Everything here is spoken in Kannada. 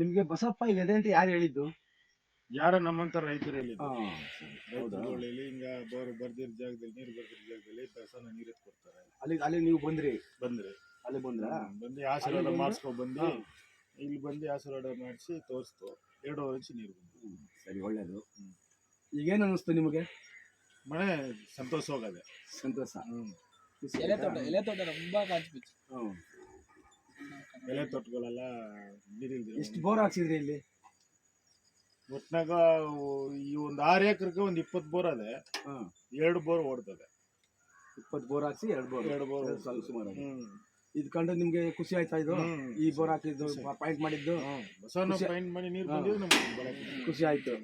ನಿಮ್ಗೆ ಬಸಪ್ಪ ಇದೆ ಅಂತ ಯಾರು ಹೇಳಿದ್ದು? ಯಾರ ನಮ್ಮಂತ ರೈತರು ಹೇಳಿ ಹಿಂಗ ಬೋರ್ ಬರ್ದಿರ್ ಜಾಗದಲ್ಲಿ ನೀರು ಬರ್ದಿರ್ ಜಾಗದಲ್ಲಿ ಬಸನ ನೀರು ಕೊಡ್ತಾರೆ. ಅಲ್ಲಿ ಅಲ್ಲಿ ನೀವು ಬಂದ್ರಿ? ಬಂದ್ರಿ. ಅಲ್ಲಿ ಬಂದ್ರ? ಬಂದು ಆಶೀರ್ವಾದ ಮಾಡಿಸ್ಕೊ ಬಂದು ಇಲ್ಲಿ ಬಂದು ಆಶೀರ್ವಾದ ಮಾಡಿಸಿ ತೋರಿಸ್ತು. ಎರಡು ಇಂಚು ನೀರು ಬಂದು ಸರಿ ಒಳ್ಳೇದು. ಈಗೇನು ಅನ್ನಿಸ್ತು ನಿಮಗೆ? ಮಳೆ ಸಂತೋಷ ಹೋಗದೆ ಸಂತೋಷ. ಖುಷಿ ಎಲೆ? ತೋಟ ಎಲೆ ತೋಟ ತುಂಬಾ ಕಾಣಿಸ್ಬಿಟ್ಟು ಹ್ಮ್. ಎಲೆ ತೋಟಗಳೆಲ್ಲ ನೀರಿಲ್ದಿರ ಎಷ್ಟು ಬೋರ್ ಹಾಕ್ಸಿದ್ರಿ ಇಲ್ಲಿ? ಒಟ್ನಾಗ ಈ ಒಂದು ಆರು ಎಕರೆಗೆ ಒಂದು ಇಪ್ಪತ್ತು ಬೋರ್ ಅದೆ. ಹಾ. ಎರಡು ಬೋರ್ ಓಡ್ತದೆ. ಇಪ್ಪತ್ತು ಬೋರ್ ಹಾಕ್ಸಿ ಎರಡು ಬೋರ್. ಎರಡು ಬೋರ್ ಸ್ವಲ್ಪ ಸಾಲು ಸುಮಾರು ಹ್ಮ್. ಇದು ಕಂಡು ನಿಮ್ಗೆ ಖುಷಿ ಆಯ್ತಾ ಇದು? ಹ್ಮ್. ಈ ಬೋರ್ ಹಾಕಿದ್ದು ಪಾಯಿಂಟ್ ಮಾಡಿದ್ದು? ಹ್ಮ್. ಬಸವನ ಖುಷಿ- ಪಾಯಿಂಟ್ ಮಾಡಿ ನೀರು ಹಾ. ಬಂದಿದ್ದು ನಮ್ಗೆ ಖುಷಿ ಆಯ್ತು.